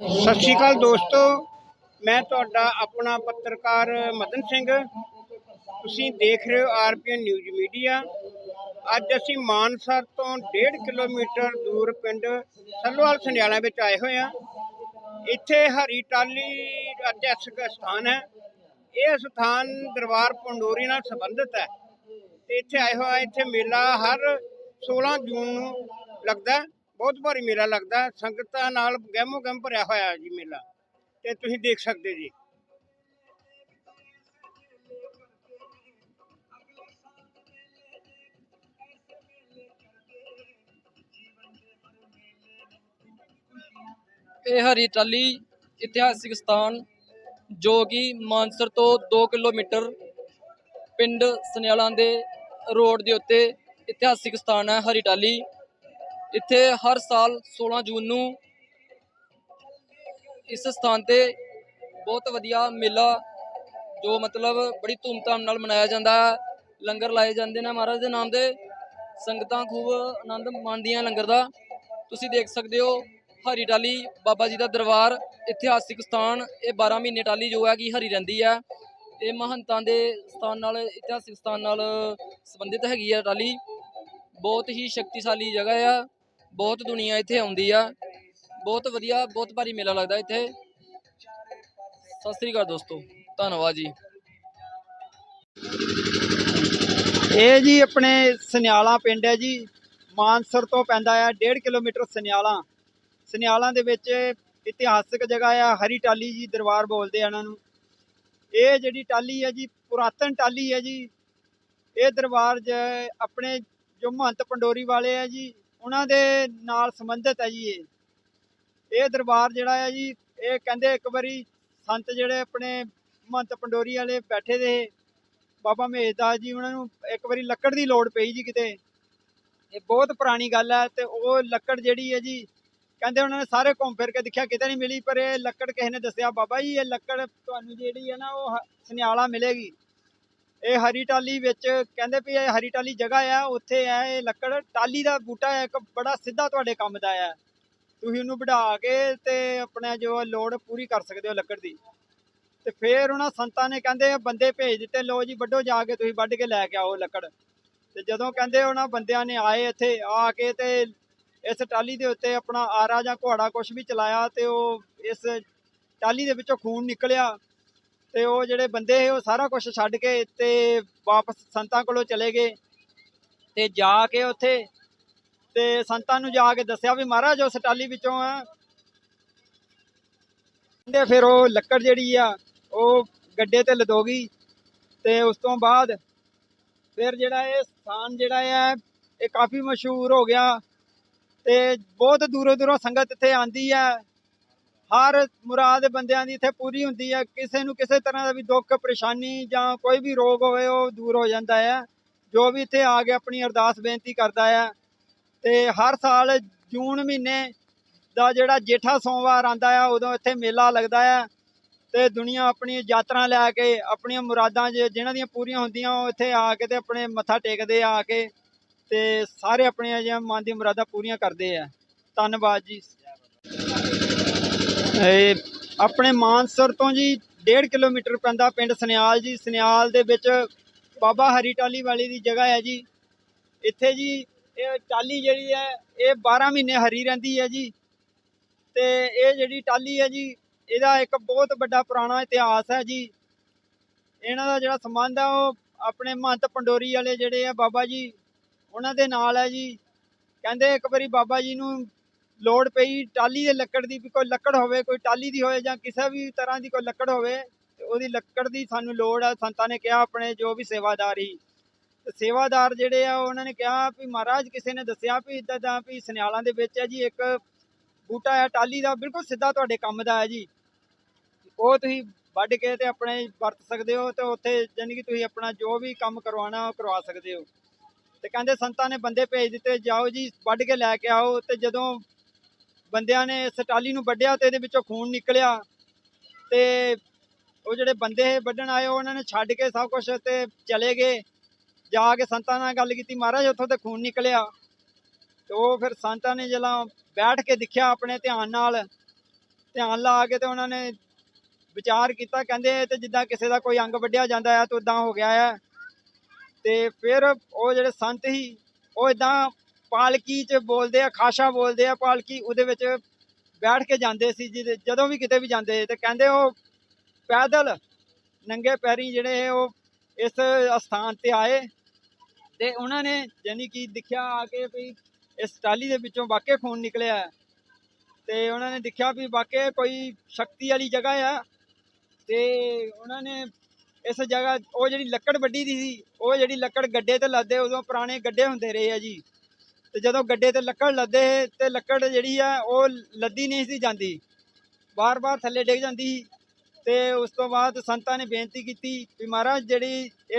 ਸਤਿ ਸ਼੍ਰੀ ਅਕਾਲ ਦੋਸਤੋ, ਮੈਂ ਤੁਹਾਡਾ ਆਪਣਾ ਪੱਤਰਕਾਰ ਮਦਨ ਸਿੰਘ। ਤੁਸੀਂ ਦੇਖ ਰਹੇ ਹੋ ਆਰਪੀਐਨ ਨਿਊਜ਼ ਮੀਡੀਆ। ਅੱਜ ਅਸੀਂ ਮਾਨਸਾ ਤੋਂ 1.5 ਕਿਲੋਮੀਟਰ ਦੂਰ ਪਿੰਡ ਸੱਲੋਵਾਲ ਸੰਡਿਆਲਾ ਵਿੱਚ ਆਏ ਹੋਏ ਹਾਂ। ਇੱਥੇ ਹਰੀ ਟਾਲੀ ਇਤਿਹਾਸਕ ਸਥਾਨ ਹੈ। ਇਹ ਸਥਾਨ ਦਰਬਾਰ ਪੰਡੋਰੀ ਨਾਲ ਸੰਬੰਧਿਤ ਹੈ। ਤੇ ਇੱਥੇ ਆਏ ਹੋਇਆ ਇੱਥੇ ਮੇਲਾ ਹਰ 16 ਜੂਨ ਨੂੰ ਲੱਗਦਾ ਬਹੁਤ ਭਾਰੀ ਮੇਲਾ ਲੱਗਦਾ। ਹੈ। ਸੰਗਤਾਂ ਨਾਲ ਗਹਿਮੋ ਗਹਿਮ ਭਰਿਆ ਹੋਇਆ ਹੈ ਜੀ ਮੇਲਾ। ਤੇ ਤੁਸੀਂ ਦੇਖ ਸਕਦੇ ਜੀ। ਇਹ ਹਰੀ ਟਾਲੀ ਇਤਿਹਾਸਿਕ ਸਥਾਨ ਜੋ ਕਿ ਮਾਨਸਰ ਤੋਂ 2 ਕਿਲੋਮੀਟਰ ਪਿੰਡ ਸਨਿਆਲਾਂ ਦੇ ਰੋਡ ਦੇ ਉੱਤੇ ਇਤਿਹਾਸਿਕ ਸਥਾਨ ਹੈ। ਹਰੀ ਟਾਲੀ ਇੱਥੇ ਹਰ ਸਾਲ 16 ਜੂਨ ਨੂੰ ਇਸ ਸਥਾਨ ਤੇ ਬਹੁਤ ਵਧੀਆ ਮੇਲਾ, ਜੋ ਮਤਲਬ ਬੜੀ ਧੂਮਧਾਮ ਨਾਲ ਮਨਾਇਆ ਜਾਂਦਾ ਹੈ। ਲੰਗਰ ਲਾਏ ਜਾਂਦੇ ਨੇ ਮਹਾਰਾਜ ਦੇ ਨਾਮ ਦੇ। ਸੰਗਤਾਂ ਖੂਬ ਆਨੰਦ ਮਾਣਦੀਆਂ ਲੰਗਰ ਦਾ। ਤੁਸੀਂ ਦੇਖ ਸਕਦੇ ਹੋ ਹਰੀ ਟਾਲੀ ਬਾਬਾ ਜੀ ਦਾ ਦਰਬਾਰ, ਇਤਿਹਾਸਿਕ ਸਥਾਨ। ਇਹ 12 ਮਹੀਨੇ ਟਾਲੀ ਜੋ ਹੈ ਕਿ ਹਰੀ ਰਹਿੰਦੀ ਹੈ। ਇਹ ਮਹੰਤਾਂ ਦੇ ਸਥਾਨ ਨਾਲ, ਇਤਿਹਾਸਿਕ ਸਥਾਨ ਨਾਲ ਸੰਬੰਧਿਤ ਹੈਗੀ ਆ ਟਾਲੀ ਬਹੁਤ ਹੀ ਸ਼ਕਤੀਸ਼ਾਲੀ ਜਗ੍ਹਾ ਆ। ਬਹੁਤ ਦੁਨੀਆ ਇੱਥੇ ਆਉਂਦੀ ਆ। ਬਹੁਤ ਵਧੀਆ, ਬਹੁਤ ਭਾਰੀ ਮੇਲਾ ਲੱਗਦਾ ਇੱਥੇ। ਸਤਿ ਸ੍ਰੀ ਅਕਾਲ ਦੋਸਤੋ, ਧੰਨਵਾਦ ਜੀ। ਇਹ ਜੀ ਆਪਣੇ ਸਨਿਆਲਾ ਪਿੰਡ ਹੈ ਜੀ। ਮਾਨਸਰ ਤੋਂ ਪੈਂਦਾ ਆ 1.5 ਕਿਲੋਮੀਟਰ ਸਨਿਆਲਾ। ਸਨਿਆਲਾ ਦੇ ਵਿੱਚ ਇਤਿਹਾਸਕ ਜਗ੍ਹਾ ਆ, ਹਰੀ ਟਾਲੀ ਜੀ ਦਰਬਾਰ ਬੋਲਦੇ ਆ ਇਹਨਾਂ ਨੂੰ। ਇਹ ਜਿਹੜੀ ਟਾਲੀ ਹੈ ਜੀ, ਪੁਰਾਤਨ ਟਾਲੀ ਹੈ ਜੀ। ਇਹ ਦਰਬਾਰ ਜ ਆਪਣੇ ਜੋ ਮਹੰਤ ਪੰਡੋਰੀ ਵਾਲੇ ਆ ਜੀ ਉਹਨਾਂ ਦੇ ਨਾਲ ਸੰਬੰਧਿਤ ਹੈ ਜੀ ਇਹ। ਇਹ ਦਰਬਾਰ ਜਿਹੜਾ ਹੈ ਜੀ, ਇਹ ਕਹਿੰਦੇ ਇੱਕ ਵਾਰੀ ਸੰਤ ਜਿਹੜੇ ਆਪਣੇ ਮਹੰਤ ਪੰਡੋਰੀ ਵਾਲੇ ਬੈਠੇ ਦੇ ਬਾਬਾ ਮਹੇਸ਼ਦਾਸ ਜੀ ਉਹਨਾਂ ਨੂੰ ਇੱਕ ਵਾਰੀ ਲੱਕੜ ਦੀ ਲੋੜ ਪਈ ਜੀ ਕਿਤੇ। ਇਹ ਬਹੁਤ ਪੁਰਾਣੀ ਗੱਲ ਹੈ ਤੇ ਉਹ ਲੱਕੜ ਜਿਹੜੀ ਹੈ ਜੀ, ਕਹਿੰਦੇ ਉਹਨਾਂ ਨੇ ਸਾਰੇ ਘੁੰਮ ਫਿਰ ਕੇ ਦੇਖਿਆ, ਕਿਤੇ ਨਹੀਂ ਮਿਲੀ, ਪਰ ਇਹ ਲੱਕੜ ਕਿਸੇ ਨੇ ਦੱਸਿਆ, ਬਾਬਾ ਜੀ, ਇਹ ਲੱਕੜ ਤੁਹਾਨੂੰ ਜਿਹੜੀ ਹੈ ਨਾ ਉਹ ਹ- ਸਨਿਆਲਾ ਮਿਲੇਗੀ। ਇਹ ਹਰੀ ਟਾਲੀ ਵਿੱਚ ਕਹਿੰਦੇ ਵੀ ਇਹ ਹਰੀ ਟਾਲੀ ਜਗ੍ਹਾ ਆ, ਉੱਥੇ ਹੈ ਇਹ ਲੱਕੜ, ਟਾਲੀ ਦਾ ਬੂਟਾ ਹੈ ਇੱਕ ਬੜਾ ਸਿੱਧਾ ਤੁਹਾਡੇ ਕੰਮ ਦਾ ਹੈ ਤੁਸੀਂ ਉਹਨੂੰ ਵਢਾ ਕੇ ਤੇ ਆਪਣਾ ਜੋ ਲੋੜ ਪੂਰੀ ਕਰ ਸਕਦੇ ਹੋ ਲੱਕੜ ਦੀ। ਤੇ ਫੇਰ ਉਹਨਾਂ ਸੰਤਾਂ ਨੇ ਕਹਿੰਦੇ ਬੰਦੇ ਭੇਜ ਦਿੱਤੇ ਲੋ ਜੀ ਵੱਡੋ ਜਾ ਕੇ ਤੁਸੀਂ ਵੱਢ ਕੇ ਲੈ ਕੇ ਆਓ ਲੱਕੜ। ਤੇ ਜਦੋਂ ਕਹਿੰਦੇ ਉਹਨਾਂ ਬੰਦਿਆਂ ਨੇ ਆਏ ਇੱਥੇ, ਆ ਕੇ ਤੇ ਇਸ ਟਾਲੀ ਦੇ ਉੱਤੇ ਆਪਣਾ ਆਰਾ ਜਾਂ ਘੋੜਾ ਕੁਝ ਵੀ ਚਲਾਇਆ ਤੇ ਉਹ ਇਸ ਟਾਲੀ ਦੇ ਵਿੱਚੋਂ ਖੂਨ ਨਿਕਲਿਆ। ਤੇ ਉਹ ਜਿਹੜੇ ਬੰਦੇ ਸੀ, ਉਹ ਸਾਰਾ ਕੁਝ ਛੱਡ ਕੇ ਤੇ ਵਾਪਸ ਸੰਤਾਂ ਕੋਲੋਂ ਚਲੇ ਗਏ ਤੇ ਜਾ ਕੇ ਉੱਥੇ ਤੇ ਸੰਤਾਂ ਨੂੰ ਜਾ ਕੇ ਦੱਸਿਆ ਵੀ ਮਹਾਰਾਜ ਉਸ ਟਾਲੀ ਵਿੱਚੋਂ ਆ। ਕਹਿੰਦੇ ਫਿਰ ਉਹ ਲੱਕੜ ਜਿਹੜੀ ਆ, ਉਹ ਗੱਡੇ ਤੇ ਲਦੋ ਗਈ ਤੇ ਉਸ ਤੋਂ ਬਾਅਦ ਫਿਰ ਜਿਹੜਾ ਇਹ ਸਥਾਨ ਜਿਹੜਾ ਹੈ ਇਹ ਕਾਫੀ ਮਸ਼ਹੂਰ ਹੋ ਗਿਆ ਤੇ ਬਹੁਤ ਦੂਰੋਂ ਦੂਰੋਂ ਸੰਗਤ ਇੱਥੇ ਆਂਦੀ ਹੈ ਹਰ ਮੁਰਾਦ ਬੰਦਿਆਂ ਦੀ ਇੱਥੇ ਪੂਰੀ ਹੁੰਦੀ ਹੈ। ਕਿਸੇ ਨੂੰ ਕਿਸੇ ਤਰ੍ਹਾਂ ਦਾ ਵੀ ਦੁੱਖ, ਪਰੇਸ਼ਾਨੀ ਜਾਂ ਕੋਈ ਵੀ ਰੋਗ ਹੋਵੇ, ਉਹ ਦੂਰ ਹੋ ਜਾਂਦਾ ਹੈ। ਜੋ ਵੀ ਇੱਥੇ ਆ ਕੇ ਆਪਣੀ ਅਰਦਾਸ ਬੇਨਤੀ ਕਰਦਾ ਹੈ ਤੇ ਹਰ ਸਾਲ ਜੂਨ ਮਹੀਨੇ ਦਾ ਜਿਹੜਾ ਜੇਠਾ ਸੋਮਵਾਰ ਆਂਦਾ ਆ ਉਦੋਂ ਇੱਥੇ ਮੇਲਾ ਲੱਗਦਾ ਆ ਤੇ ਦੁਨੀਆ ਆਪਣੀ ਯਾਤਰਾ ਲੈ ਕੇ ਆਪਣੀਆਂ ਮੁਰਾਦਾਂ ਜੇ ਜਿਨ੍ਹਾਂ ਦੀਆਂ ਪੂਰੀਆਂ ਹੁੰਦੀਆਂ, ਉਹ ਇੱਥੇ ਆ ਕੇ ਤੇ ਆਪਣੇ ਮੱਥਾ ਟੇਕਦੇ ਆ ਕੇ ਤੇ ਸਾਰੇ ਆਪਣੀਆਂ ਜਿਹੀਆਂ ਮਨ ਦੀਆਂ ਮੁਰਾਦਾਂ ਪੂਰੀਆਂ ਕਰਦੇ ਆ। ਧੰਨਵਾਦ ਜੀ। ਇਹ ਆਪਣੇ ਮਾਨਸਰ ਤੋਂ ਜੀ 1.5 ਕਿਲੋਮੀਟਰ ਪੈਂਦਾ ਪਿੰਡ ਸਨਿਆਲ ਜੀ। ਸਨਿਆਲ ਦੇ ਵਿੱਚ ਬਾਬਾ ਹਰੀ ਟਾਲੀ ਵਾਲੀ ਦੀ ਜਗ੍ਹਾ ਹੈ ਜੀ। ਇੱਥੇ ਜੀ ਇਹ ਟਾਲੀ ਜਿਹੜੀ ਹੈ, ਇਹ 12 ਮਹੀਨੇ ਹਰੀ ਰਹਿੰਦੀ ਹੈ ਜੀ। ਤੇ ਇਹ ਜਿਹੜੀ ਟਾਲੀ ਹੈ ਜੀ, ਇਹਦਾ ਇੱਕ ਬਹੁਤ ਵੱਡਾ ਪੁਰਾਣਾ ਇਤਿਹਾਸ ਹੈ ਜੀ। ਇਹਨਾਂ ਦਾ ਜਿਹੜਾ ਸੰਬੰਧ ਆ ਉਹ ਆਪਣੇ ਮਹੰਤ ਪੰਡੋਰੀ ਵਾਲੇ ਜਿਹੜੇ ਆ ਬਾਬਾ ਜੀ, ਉਹਨਾਂ ਦੇ ਨਾਲ ਹੈ ਜੀ। ਕਹਿੰਦੇ ਇੱਕ ਵਾਰੀ ਬਾਬਾ ਜੀ ਨੂੰ ਲੋੜ ਪਈ ਟਾਲੀ ਦੇ ਲੱਕੜ ਦੀ ਵੀ ਕੋਈ ਲੱਕੜ ਹੋਵੇ, ਕੋਈ ਟਾਲੀ ਦੀ ਹੋਵੇ ਜਾਂ ਕਿਸੇ ਵੀ ਤਰ੍ਹਾਂ ਦੀ ਕੋਈ ਲੱਕੜ ਹੋਵੇ, ਤੇ ਉਹਦੀ ਲੱਕੜ ਦੀ ਸਾਨੂੰ ਲੋੜ ਆ। ਸੰਤਾਂ ਨੇ ਕਿਹਾ ਆਪਣੇ ਜੋ ਵੀ ਸੇਵਾਦਾਰ ਹੀ। ਸੇਵਾਦਾਰ ਜਿਹੜੇ ਆ, ਉਹਨਾਂ ਨੇ ਕਿਹਾ ਵੀ ਮਹਾਰਾਜ ਕਿਸੇ ਨੇ ਦੱਸਿਆ ਵੀ ਇਦਾਂ ਦਾ ਵੀ ਸਨਿਆਲਾਂ ਦੇ ਵਿੱਚ ਹੈ ਜੀ, ਇੱਕ ਬੂਟਾ ਹੈ ਟਾਲੀ ਦਾ ਬਿਲਕੁਲ ਸਿੱਧਾ ਤੁਹਾਡੇ ਕੰਮ ਦਾ ਹੈ ਜੀ। ਉਹ ਤੁਸੀਂ ਵੱਢ ਕੇ ਤੇ ਆਪਣੇ ਵਰਤ ਸਕਦੇ ਹੋ ਤੇ ਉੱਥੇ ਯਾਨੀ ਕਿ ਤੁਸੀਂ ਆਪਣਾ ਜੋ ਵੀ ਕੰਮ ਕਰਵਾਉਣਾ, ਉਹ ਕਰਵਾ ਸਕਦੇ ਹੋ। ਤੇ ਕਹਿੰਦੇ ਸੰਤਾਂ ਨੇ ਬੰਦੇ ਭੇਜ ਦਿੱਤੇ, ਜਾਓ ਜੀ, ਵੱਢ ਕੇ ਲੈ ਕੇ ਆਓ। ਤੇ ਜਦੋਂ ਬੰਦਿਆਂ ਨੇ ਸਟਾਲੀ ਨੂੰ ਵੱਢਿਆ ਤੇ ਇਹਦੇ ਵਿੱਚੋਂ ਖੂਨ ਨਿਕਲਿਆ ਤੇ ਉਹ ਜਿਹੜੇ ਬੰਦੇ ਵੱਢਣ ਆਏ ਉਹਨਾਂ ਨੇ ਛੱਡ ਕੇ ਸਭ ਕੁਝ ਤੇ ਚਲੇ ਗਏ। ਜਾ ਕੇ ਸੰਤਾਂ ਨਾਲ ਗੱਲ ਕੀਤੀ, ਮਹਾਰਾਜ ਉੱਥੋਂ ਤੇ ਖੂਨ ਨਿਕਲਿਆ। ਤੇ ਉਹ ਫਿਰ ਸੰਤਾਂ ਨੇ ਜਦੋਂ ਬੈਠ ਕੇ ਦੇਖਿਆ ਆਪਣੇ ਧਿਆਨ ਨਾਲ। ਧਿਆਨ ਲਾ ਕੇ ਤੇ ਉਹਨਾਂ ਨੇ ਵਿਚਾਰ ਕੀਤਾ, ਕਹਿੰਦੇ ਇਹ ਤੇ ਜਿੱਦਾਂ ਕਿਸੇ ਦਾ ਕੋਈ ਅੰਗ ਵੱਢਿਆ ਜਾਂਦਾ ਹੈ ਤਾਂ ਉਦਾਂ ਹੋ ਗਿਆ ਹੈ ਤੇ ਫਿਰ ਉਹ ਜਿਹੜੇ ਸੰਤ ਸੀ, ਉਹ ਇਦਾਂ ਪਾਲਕੀ 'ਚ ਬੋਲਦੇ ਆ, ਖਾਸ਼ਾ ਬੋਲਦੇ ਆ ਪਾਲਕੀ, ਉਹਦੇ ਵਿੱਚ ਬੈਠ ਕੇ ਜਾਂਦੇ ਸੀ ਜਿਹਦੇ- ਜਦੋਂ ਵੀ ਕਿਤੇ ਵੀ ਜਾਂਦੇ ਤੇ ਕਹਿੰਦੇ ਉਹ ਪੈਦਲ ਨੰਗੇ ਪੈਰੀ ਜਿਹੜੇ ਉਹ ਇਸ ਸਥਾਨ ਤੇ ਆਏ ਤੇ ਉਹਨਾਂ ਨੇ ਯਾਨੀ ਕਿ ਦੇਖਿਆ ਆ ਕੇ ਵੀ ਇਸ ਟਾਲੀ ਦੇ ਵਿੱਚੋਂ ਵਾਕਿਆ ਫੋਨ ਨਿਕਲਿਆ ਹੈ। ਤੇ ਉਹਨਾਂ ਨੇ ਦੇਖਿਆ ਵੀ ਵਾਕਿਆ ਕੋਈ ਸ਼ਕਤੀ ਵਾਲੀ ਜਗ੍ਹਾ ਆ ਤੇ ਉਹਨਾਂ ਨੇ ਇਸ ਜਗ੍ਹਾ, ਉਹ ਜਿਹੜੀ ਲੱਕੜ ਵੱਡੀ ਦੀ ਸੀ, ਉਹ ਜਿਹੜੀ ਲੱਕੜ ਗੱਡੇ ਤੇ ਲੱਦੇ, ਉਦੋਂ ਪੁਰਾਣੇ ਗੱਡੇ ਹੁੰਦੇ ਰਹੇ ਆ ਜੀ ਤੇ ਜਦੋਂ ਗੱਡੇ ਤੇ ਲੱਕੜ ਲੱਦੇ ਤੇ ਲੱਕੜ ਜਿਹੜੀ ਆ, ਉਹ ਲੱਦੀ ਨਹੀਂ ਸੀ ਜਾਂਦੀ। ਵਾਰ ਵਾਰ ਥੱਲੇ ਡਿੱਗ ਜਾਂਦੀ ਸੀ ਤੇ ਉਸ ਤੋਂ ਬਾਅਦ ਸੰਤਾਂ ਨੇ ਬੇਨਤੀ ਕੀਤੀ ਵੀ ਮਹਾਰਾਜ ਜਿਹੜੀ ਇਹ